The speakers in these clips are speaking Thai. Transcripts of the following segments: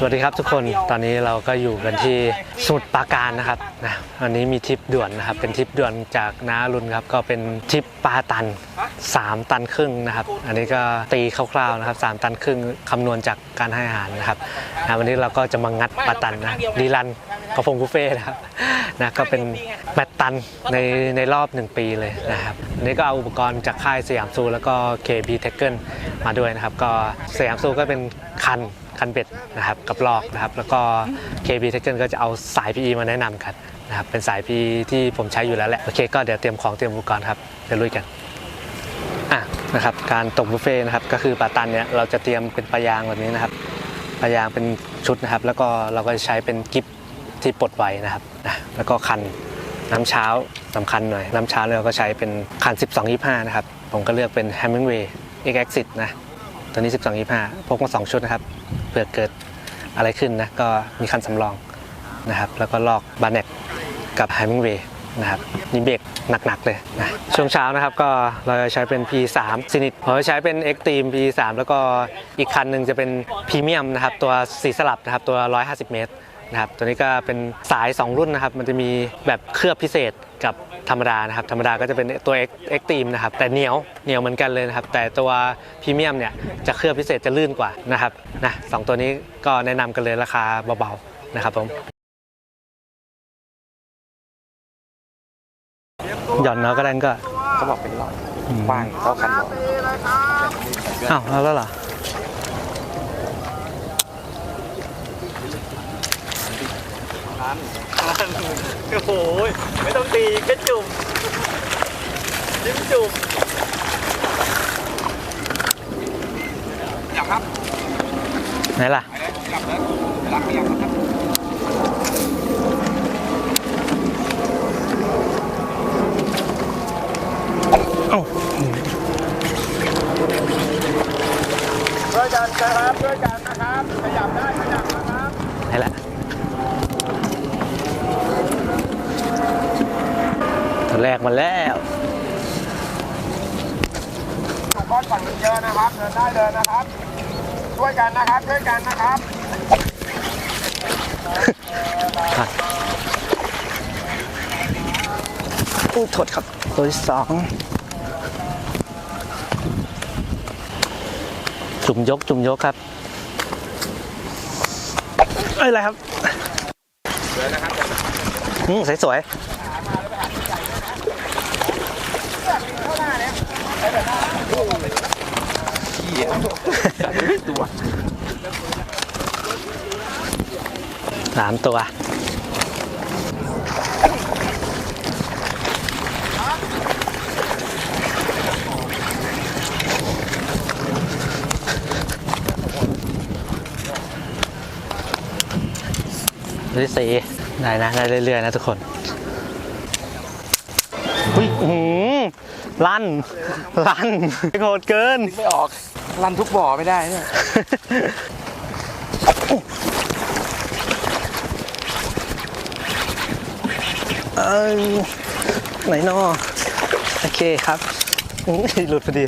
สวัสดีครับทุกคนตอนนี้เราก็อยู่กันที่สมุทรปราการนะครับนะวันนี้มีทริปด่วนนะครับ เป็นทริปด่วนจากน้ารุนครับ ก็เป็นทริปปลาตัน 3 ตันครึ่งนะครับ อันนี้ก็ตีคร่าวๆนะครับ3ตันครึ่งคำนวณจากการให้อาหารนะครับนะวันนี้เราก็จะมางัดปลาตันนะรีรันกระพงบุฟเฟ่ต์นะครับนะก็เป็นแปดตันในในรอบ 1 ปีเลยนะครับอันนี้ก็เอาอุปกรณ์จากค่ายสยามซูแล้วก็ KB t e c h e n มาด้วยนะครับ ก็สยามซูก็เป็นคัน คันเบ็ดนะครับกับลอกนะครับแล้วก็ KB t e c h n ก็จะเอาสาย PE มาแนะนำกันนะครับเป็นสาย PE ที่ผมใช้อยู่แล้วแหละโอเคก็เดี๋ยวเตรียมของเตรียมอุปกรณ์ครับเดี๋ยวลุยกันอะนะครับการตกบุฟเฟ่นะครับก็คือปลาตันเนี่ยเราจะเตรียมเป็นปลายางแบบนี้นะครับปลายางเป็นชุดนะครับ แล้วก็เราก็จะใช้เป็นกิฟที่ปลดไว้นะครับนะแล้วก็คันน้ำเช้าสำคัญหน่อย น้ำเช้าเราก็ใช้เป็นคัน 1225 นะครับ ผมก็เลือกเป็น Hemingway X Exit นะ ตัวนี้ 1225 พกมาสองชุดนะครับ ผื่อเกิดอะไรขึ้นนะก็มีคันสำรองนะครับแล้วก็ลอกบาร์เน็ตกับไฮมิงเวย์นะครับนี่เบรกหนัก ๆ เลยนะช่วงเช้านะครับก็เราจะใช้เป็น P3 ซินิตเราจะใช้เป็น Extreme P3 แล้วก็อีกคันหนึ่งจะเป็นพรีเมียมนะครับตัวสีสลับนะครับตัว 150 เมตร นะครับตัวนี้ก็เป็นสาย 2 รุ่นนะครับ มันจะมีแบบเคลือบพิเศษกับธรรมดานะครับธรรมดาก็จะเป็นตัว X Extreme นะครับแต่เหนียวเหนียวเหมือนกันเลยนะครับ แต่ตัวพรีเมียมเนี่ยจะเคลือบพิเศษจะลื่นกว่านะครับนะสองตัวนี้ก็แนะนำกันเลยราคาเบาๆนะครับผมหย่อนเนาะก็ได้ก็เขาบอกเป็นหลอดกว้างเท่าคันบอกอ้าวแล้วเหรอ โอ้โหไม่ต้องตีแค่จุ่มจิ้มจุ่มอยากครับไหนล่ะอยากเลยรักไม่อยากครับเอ้าช่วยกันนะครับช่วยกันนะครับขยับได้ขยับนะครับไหนล่ะตัว แรกมาแล้วถูกก้อนฝั่งนี้เยอะนะครับเดินได้เดินนะครับ ช่วยกันนะครับช่วยกันนะครับอู้โทษครับตัวที่สองจุ่มยกจุ่มยกครับเอ้ยอะไรครับอืมสวยๆ สามตัวตัว ที่สี่ได้นะ ได้เรื่อยๆนะทุกคน ลั่น ลั่นโหดเกิน ไม่ออกรันทุกบ่อไม่ได้เนี่ยเอ้ยไหนนอโอเคครับอื้อหลุดพอดี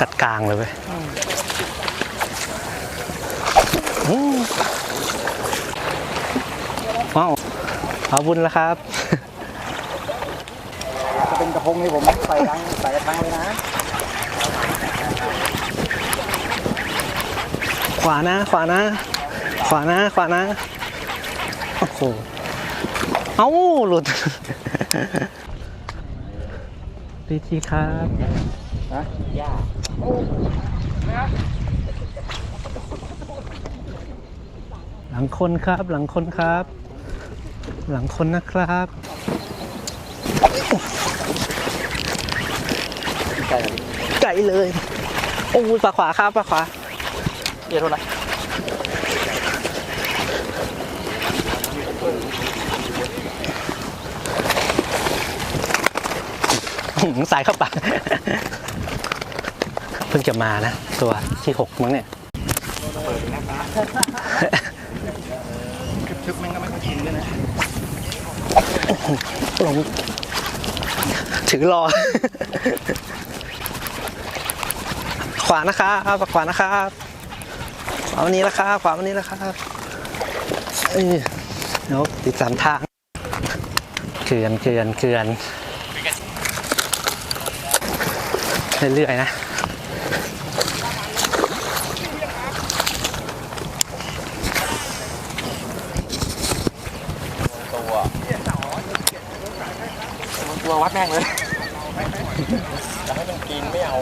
กัดกลางเลยเว้ยอื้อว้าวเอาบุญแล้วครับจะเป็นก ระพงให้ผมใส่ทั้งใส่กระทังเลยนะขวานะขวานะ ขวานะขวานะโอ้โหเอ้าหลุดดีทีครับฮะย่าหลังคนครับหลังคนครับ หลังคนนะครับ ใช่ครับไกลเลยโอ้ยปลาขวาครับปลาขวาเดี๋ยวโทษนะหือสายเข้าปากเพิ่งจะมานะ ตัวที่หกมั้งเนี่ยชึบม่งก็ไม่ค่อยชินด้วยนะลงถือรอ วานะครับขวานะครับขวาวันนี้แล้วครับขวาวันนี้แล้วครับเดี๋ยวติดสามทางเกลื่อนเกลื่อนเกลื่อนเรื่อยๆนะตัววัดแม่งเลยจะให้มันกินไม่เอา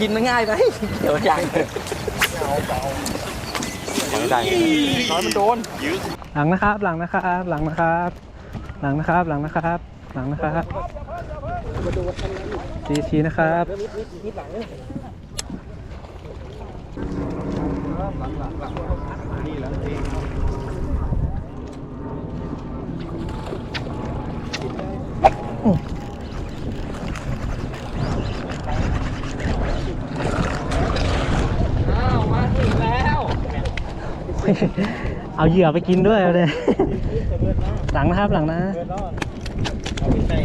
กินมันง่ายไหมเดี๋ยวยังได้น้อยมันโดนหลังนะครับ หลังนะครับ หลังนะครับ หลังนะครับ หลังนะครับ หลังนะครับชี้ชี้นะครับอ้าวมาถึงแล้ว เอาเหยื่อไปกินด้วยเลยหลังนะครับหลังนะเอาไปใส่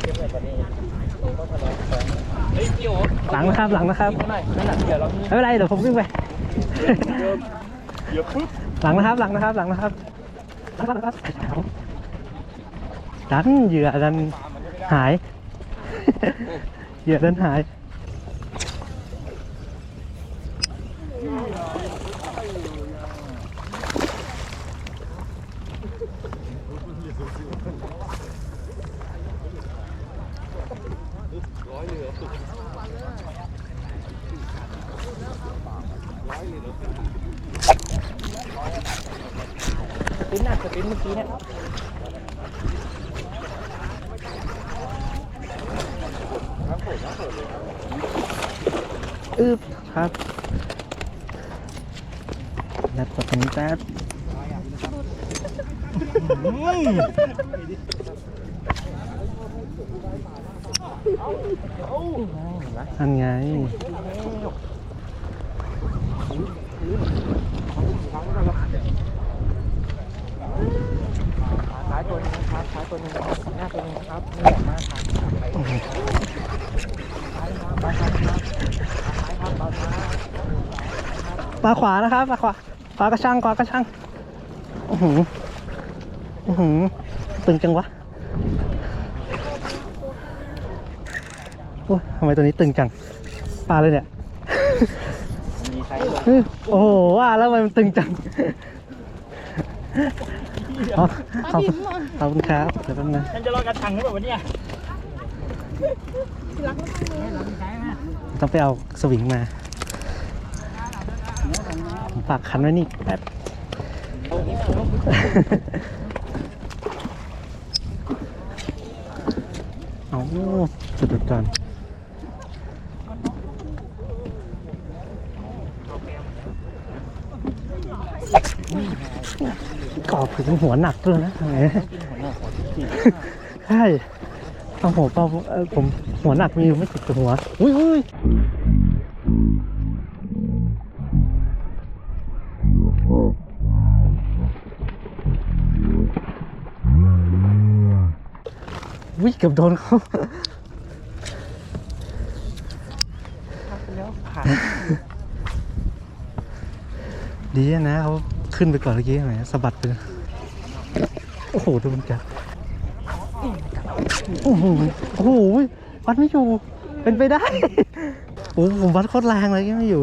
เก็บไว้ตอนนี้เฮ้ยพี่โอ๊ตหลังนะครับหลังนะครับไม่ไม่ไม่หลังเดี๋ยวเราไม่เป็นไรเดี๋ยวผมวิ่งไปเดี๋ยวปุ๊บหลังนะครับหลังนะครับหลังนะครับหลังนะครับดันเหยื่อดันหายเหยื่อดันหาย สปินน่ะสปินเมื่อกี้เนี่ย อึบครับนัดกดตรงนี้แป๊บ อันไงซ้ายตัวนึงครับซ้ายตัวนึงนะครับหน้าตัวนึงครับนี่แหละมาครับซ้าขวานะครับมาขวาขวากระชังขวากระชังอือหืออือ หือตึงจังวะโอ้ยทำไมตัวนี้ตึงจัง ปลาเลยเนี่ยมีใครเฮ้ยโอ้โห ว่าแล้วทำไมมันตึงจังเอาขอบคุณขอบคุณครับ เดี๋ยวแป๊บนึงฉันจะรอกระชังหรือเปล่าวันนี้ต้องไปเอาสวิงมาผมฝากคันไว้นี่แป๊บ เอาจุดๆก่อนกอบถึงหัวหนักด้วยนะใช่เอาหัวเปล่าเอ่อผมหัวหนักมีอยู่ไม่ติดกับหัว อุ้ย วิ่งเกือบโดนเขาแล้วผ่านดีนะเขาขึ้นไปก่อนเมื่อกี้ไหมสะบัดไปเลยโอ้โหดูมันจับโอ้โหโอ้โหวัดไม่อยู่ เป็นไปได้โอ้โหผมวัดโคตรแรงเลยยังไม่อยู่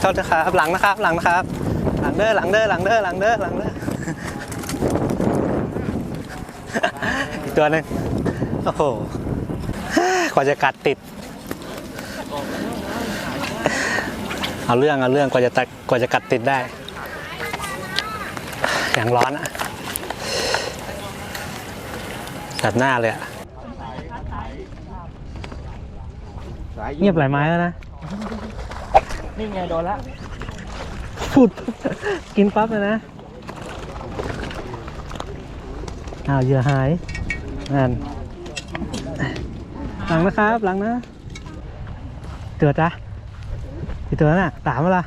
โทษนะครับหลังนะครับ หลังนะครับ หลังเด้อหลังเด้อหลังเด้อหลังเด้อหลังเด้อ อีก ตัวหนึ่งโอ้โหกว่าจะกัดติด เอาเรื่องเอาเรื่องกว่าจะตัดกว่าจะกัดติดได้ อย่างร้อนอะตัดหน้าเลยอะเงียบหลายไม้แล้วนะ นี่ไงโดนละพูดกินปั๊บเลยนะ อ้าวเหยื่อหาย นั่นหลังนะครับหลังนะเตือจ้ะกี่ตัวน่ะสามละ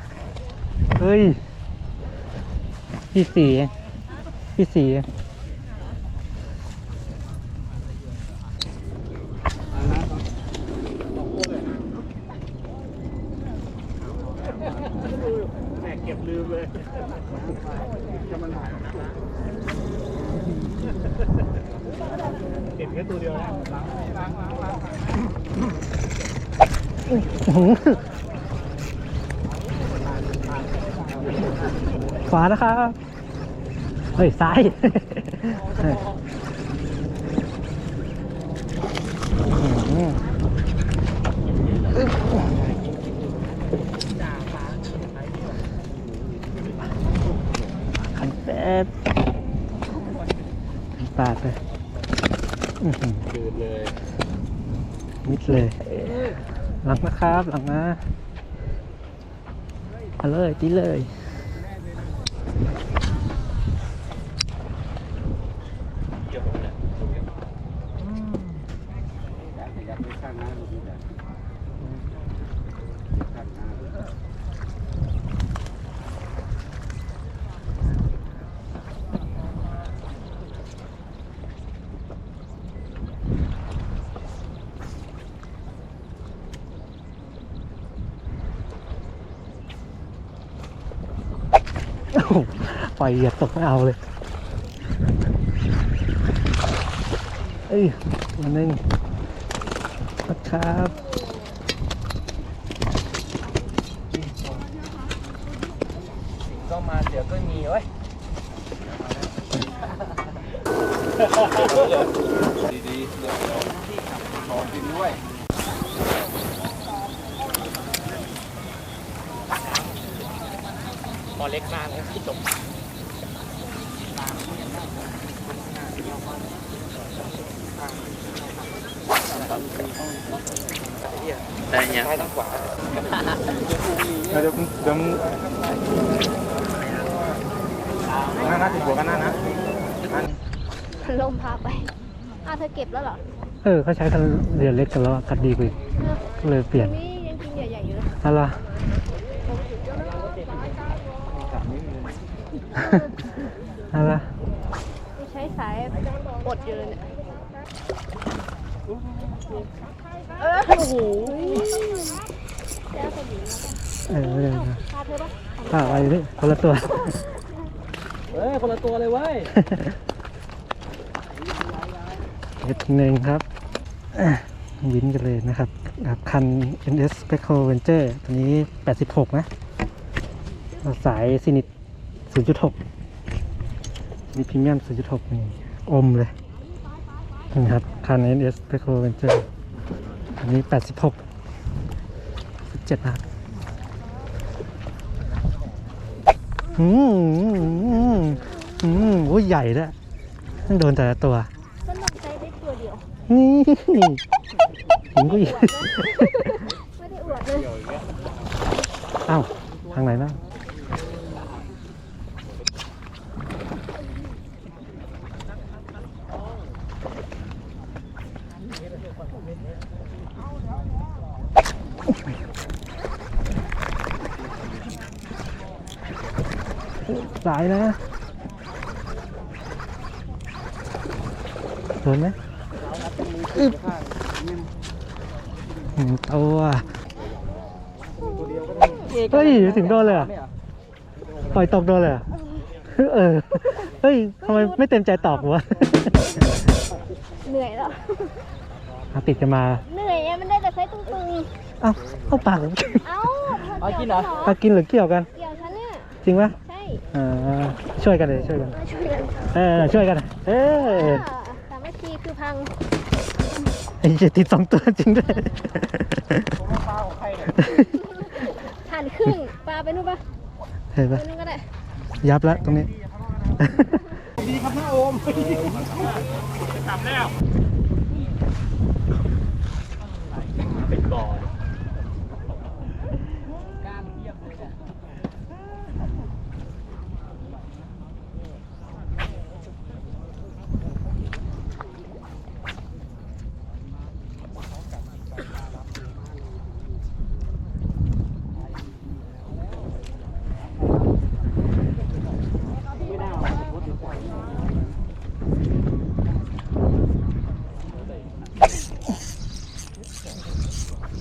เฮ้ยพี่สี่พี่สี่เองก็บลืมเลย เก็บแค่ตัวเดียวนะขวานะครับ เฮ้ย ซ้าย อืมขันแป๊บปาดเลยอื้อหือ คืนเลย มิด เลย หลังนะครับ หลังนะเอาเลยตีเลย ล่อยเหยียดตกไม่เอาเลย เอ้ยวันนึงนะครับ ก็มาเดี๋ยวก็มีเว้ย ดีๆเดี๋ยวขอกินด้วย พอเล็กมากเลยที่จบแต่ยังให้ทั้งขวา เดี๋ยวเดี๋ยวเดี๋ยวหน้าหน้าติดหัวกันหน้านะ พันลมพาไปอ้าวเธอเก็บแล้วเหรอ เออเขาใช้คันเรือเล็กกันแล้วอะกัดดีกว่าอีกเออก็เลยเปลี่ยนอันนี้ยังกินใหญ่ๆอยู่เลยอะไร อะไรกูใช้สายอดอยู่เลยเนี่ยเออโอ้โหแก้วสมิงเออไม่ได้นะพาเธอปะผ้าอะไรนี่คนละตัว เฮ้ย คนละตัวเลยเว้ยเอ็ ดหนึ่งครับวินกันเลยนะครับกับคัน NS p e c o Venture ตัวนี้ 86 นะ สายซินิต0.6ซินี่พรีเมียม 0.6 นี่อมเลยนี่ครับคัน NS p e c o Venture อันนี้ 86 17นะครับอืมอืมอืมโอ้ยใหญ่ด้วยต้องโดนแต่ละตัว นี่ถึงก็อยิวดนะไม่ได้อวดเลยเอ้าทางไหนนะสายนะโดนไหม อึ๊บหนึ่งตัวเฮ้ยถึงโดนเลยเหรอะปล่อยตกโดนเลยเหรอเออเฮ้ยทำไมไม่เต็มใจตอบวะเหนื่อยแล้วเอาติดกันมาเหนื่อยอะมันได้แต่ใช้ตึงเอ้าเข้าปากๆเอ้าเธเอากินเหรอเอากินหรือเกี่ยวกันเกี่ยวฉันเนี่ยจริงปะใช่อ่าช่วยกันเลยช่วยกันมาช่วยกันเออช่วยกันเอออ่าสามัคคีคือพัง ไอ้เหี้ยติดสองตัวจริงด้วยหั่นครึ่งปลาไปนู่นปะเห็นไปปะนู่นก็ได้ยับแล้วตรงนี้ ดีครับน้าโอมทำแล้วเป็นบ่อ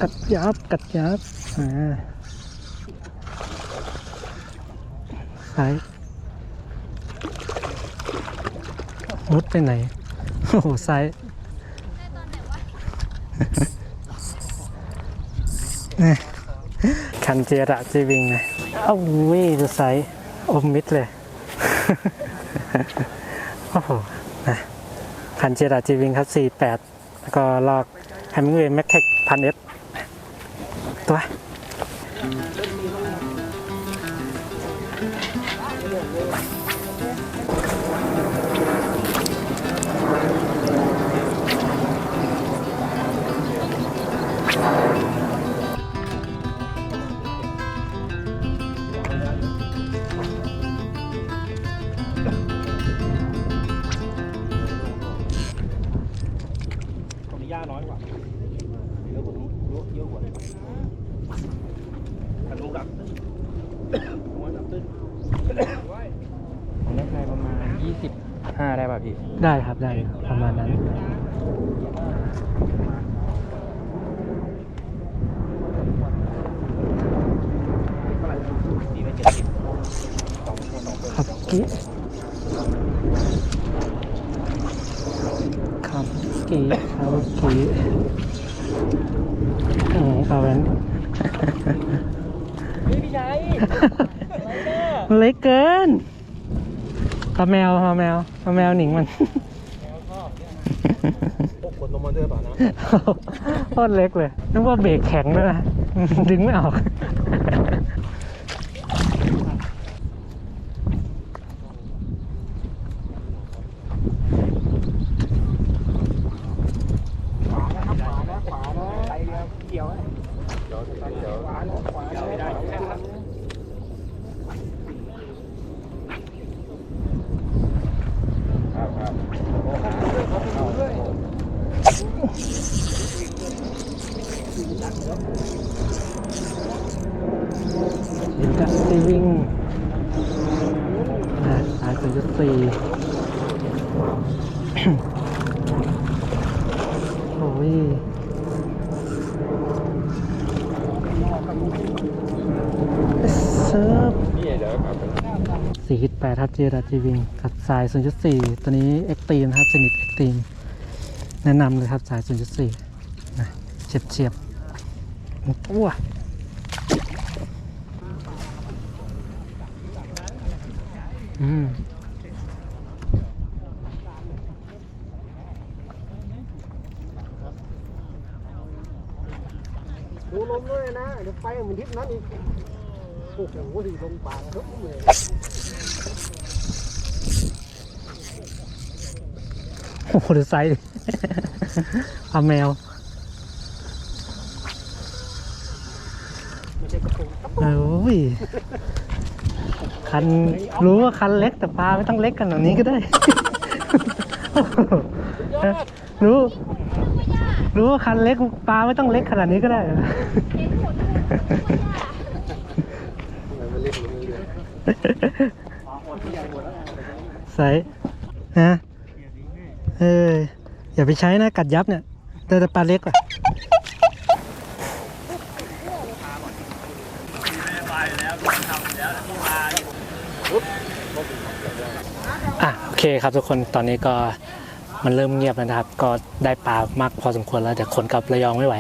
กัด ยับกัดยับอ่าซ้ายมุดไปไหน โอ้โหซ้ายนี่คันเจระเจวิงนะเอ้าเว้ยดูไซส์อมมิดเลย โอ้โหนะคันเจระเจวิงครับ 48 แล้วก็ลอกแฮมมิงเวย์แม็กเทคพันเอส ตัวตรงนี้หญ้าน้อยกว่าเยอะกว่านู้นเยอะเยอะกว่าแต่ลูกดับตื้นหัวดับตื้น ของนักไทยประมาณ 25 ได้ป่ะ พี่ ได้ครับได้ครับมาณนั้น สี่ไปเจ็ดสิบสองสอง ครับกี้ครับกี้ครับกี้อืมเอาแว้น พี่ชัย มันเล็กเกิน ปลาแมวปลาแมวปลาแมวหนิงมัน พวกคนลงมาเดินเปล่านะ โคตรเล็กเลยนึกว่าเบรกแข็งด้วยนะ ดึงไม่ออก ขวานะขวานะไปเรือเกี่ยวเดี๋ยวเดี๋ยวขวานะขวานะไม่ได้ครับ เห็นกับซีวิ่งนะสายศูนย์ จุดสี่โอ้ยเซิร์ฟนี่เดี๋ยวครับสี่คิดแปดทับเจดัจีวิงกับสายศูนย์จุดสี่ตัวนี้เอ็กตีมครับสนิทเอ็กตีมแนะนำเลยครับสายศูนย์จุดสี่นะเฉียบเฉียบๆหมดตัวอืม ดูลมด้วยนะ เดี๋ยวไฟเห มือนทิศนั้นอีกโอ้โหดิลงปากทุกเลยโอ้โหดูไซส์ดิปลาแมวไม่ใช่กระปุกโอ้ยคันรู้ว่าคันเล็กแต่ปลาไม่ต้องเล็กขนาดนี้ก็ได้ รู้ รู้ว่าคันเล็กปลาไม่ต้องเล็กขนาดนี้ก็ได้ ใส่ฮะเอออย่าไปใช้นะกัดยับเนี่ยแต่แต่ปลาเล็กว่ะอะโอเคครับทุกคนตอนนี้ก็มันเริ่มเงียบแล้วนะครับ ก็ได้ปลามากพอสมควรแล้วแต่ขนกับระยองไม่ไหว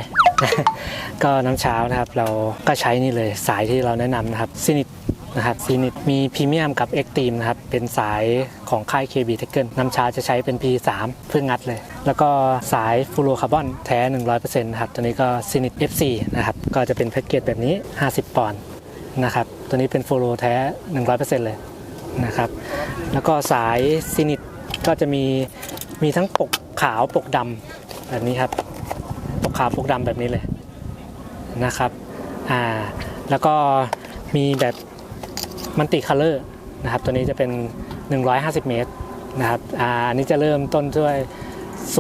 ก็น้ำเช้านะครับ เราก็ใช้นี่เลยสายที่เราแนะนำนะครับซินิตนะครับซีนิตมีพรีเมียมกับ e x t r e m e นะครับ เป็นสายของค่าย KB t e c h n น้ำชาจะใช้เป็น P3 เพื่องัดเลย แล้วก็สายฟูโรคาร์บอนแท้ 100%นะครับตัวนี้ก็ซีนิต F4 นะครับ ก็จะเป็นแพ็กเกจแบบนี้ 50 ปอนด์นะครับ ตัวนี้เป็นฟูโรแท้ 100%เลยนะครับ แล้วก็สายซีนิตก็จะมีมีทั้งปกขาวปกดำแบบนี้ครับ ขาวปกดำแบบนี้เลยนะครับอ่าแล้วก็มีแบบมันติคัลเลอร์นะครับตัวนี้จะเป็น 150 เมตรนะครับอ่าอันนี้จะเริ่มต้นด้วย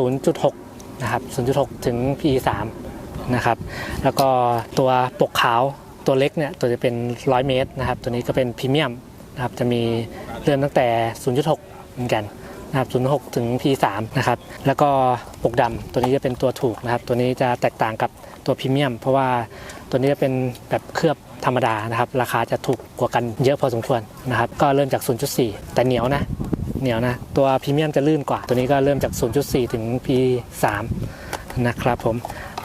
0.6 นะครับ 0.6 ถึง PE 3นะครับแล้วก็ตัวปกขาวตัวเล็กเนี่ยตัวจะเป็น 100 เมตรนะครับตัวนี้ก็เป็นพรีเมียมนะครับจะมีเริ่มตั้งแต่ 0.6 เหมือนกัน นะครับ06 ถึง P3 นะครับ แล้วก็ปกดำตัวนี้จะเป็นตัวถูกนะครับ ตัวนี้จะแตกต่างกับตัวพรีเมียม เพราะว่าตัวนี้จะเป็นแบบเคลือบธรรมดานะครับ ราคาจะถูกกว่ากันเยอะพอสมควรนะครับ ก็เริ่มจาก 0.4 แต่เหนียวนะเหนียวนะ ตัวพรีเมียมจะลื่นกว่า ตัวนี้ก็เริ่มจาก 0.4 ถึง P3 นะครับผม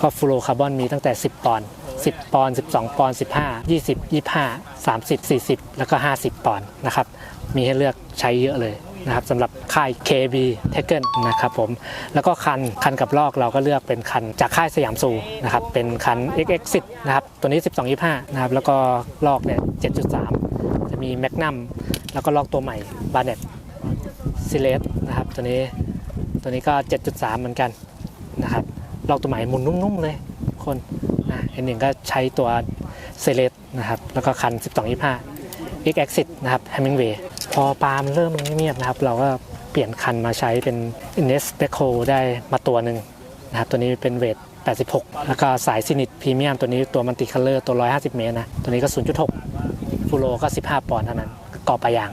ก็ฟลูโรคาร์บอนมีตั้งแต่ 10 ปอนด์10 ปอนด์12 ปอนด์15 20 25 30 40 แล้วก็ 50 ปอนด์นะครับ มีให้เลือกใช้เยอะเลยนะครับสำหรับค่าย KB t e c h e n นะครับผมแล้วก็คันคันกับลอกเราก็เลือกเป็นคันจากค่ายสยามซูนะครับเป็นคัน XX10 นะครับตัวนี้ 1225นะครับแล้วก็ลอกเนี่ย7.3 จะมี Magnum แล้วก็ลอกตัวใหม่ b a r n e t s i l e t นะครับตัวนี้ตัวนี้ก็ 7.3 เหมือนกันนะครับลอกตัวใหม่หมุนนุ่มๆเลยคนนะอันหนึ่งก็ใช้ตัวเซเลสนะครับแล้วก็คัน 1225 X Exit นะครับ Hemingway พอปาล์มเริ่มเงียบนะครับ เราก็เปลี่ยนคันมาใช้เป็น Ines b e c o ได้มาตัวหนึ่งนะครับ ตัวนี้เป็นเวท 86 แล้วก็สายซินิตพรีเมียมตัวนี้ตัวมันติคัลเลอร์ตัว 150 เมตรนะ ตัวนี้ก็ 0.6 ฟูโรก็ 15 ปอนด์เท่านั้นกอปลายาง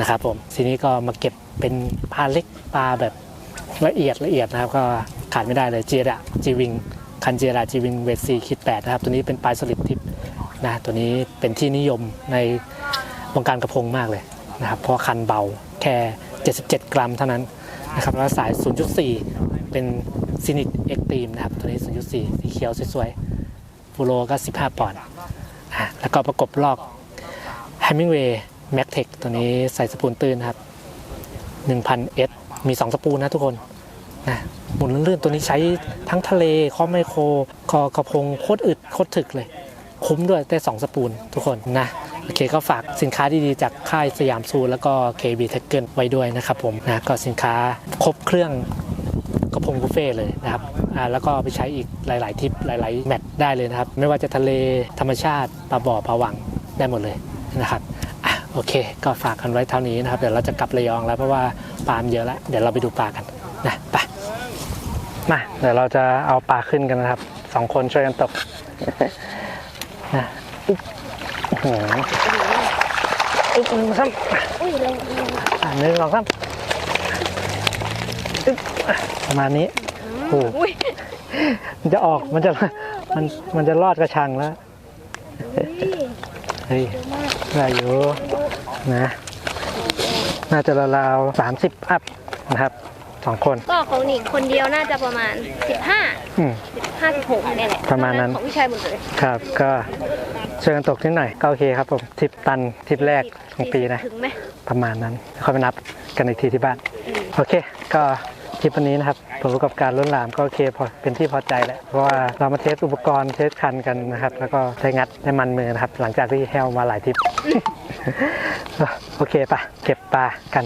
นะครับผมทีนี้ก็มาเก็บเป็นปลาเล็กปลาแบบละเอียดละเอียดนะครับ ก็ขาดไม่ได้เลยเจียดะจีวิงคันเจียดะจีวิงเวทซีคิด8นะครับ ตัวนี้เป็นปลายสลิดทิปนะตัวนี้เป็นที่นิยมในวงการกระพงมากเลย นะครับเพราะคันเบาแค่ 77 กรัมเท่านั้นนะครับแล้วสาย 0.4 เป็นซินิตเอ็กตรีมนะครับตัวนี้ 0.4 สีเขียวสวยๆฟูโรก็ 15 ปอนด์อะแล้วก็ประกบลอก Hemingway m a c t e c ตัวนี้ใส่สปูนตื้นนะครับ 1000 S มี 2 สปูนนะทุกคนนะหมุนลื่นๆตัวนี้ใช้ทั้งทะเลคอไมโครคอกระพงโคตรอึดโคตรถึกเลย คุ้มด้วยได้2สปูนทุกคนนะ โอเคก็ฝากสินค้าดีๆ จากค่ายสยามซูแล้วก็ KB t e c h e n ไว้ด้วยนะครับผมนะก็สินค้าครบเครื่องกระพงบุฟเฟ่เลยนะครับอ่าแล้วก็ไปใช้อีกหลาย ๆ ทิปหลาย ๆ แมตช์ได้เลยนะครับ ไม่ว่าจะทะเลธรรมชาติปลาบ่อปลาหวังได้หมดเลยนะครับอะโอเค ก็ฝากกันไว้เท่านี้นะครับ เดี๋ยวเราจะกลับระยองแล้วเพราะว่าปลามเยอะแล้ว เดี๋ยวเราไปดูปลากันนะไปมาเดี๋ยวเราจะเอาปลาขึ้นกันนะครับสองคนช่วยกันตกนะอุ๊บ หอุ๊บหนึ่งสองอุ้ยลงลงอะหนึ่งสองสามอึ๊บอะประมาณนี้โอ้โหอุ้ยมันจะออกมันจะมันมันจะรอดกระชังแล้วเฮ้ยได้อยู่นะ น่าจะราวๆสามสิบอัพนะครับ สองคน ก็ของหนิงคนเดียวน่าจะประมาณ 15 อืม 15 16เนี่ยแหละประมาณนั้น ของพี่ชายหมดเลย ครับก็เชิญตกนิดหน่อยก็โอเคครับผมทริปตันทริปแรกของปีนะ ถึงไหมประมาณนั้นค่อยไปนับกันอีกทีที่บ้าน โอเค ก็ทริปวันนี้นะครับผลประกอบการล้นหลามก็โอเคพอเป็นที่พอใจแล้วเพราะว่าเรามาเทสอุปกรณ์เทสคันกันนะครับ แล้วก็ได้งัดได้มันมือนะครับ หลังจากที่แฮวมาหลายทริป โอเคปะเก็บปลากัน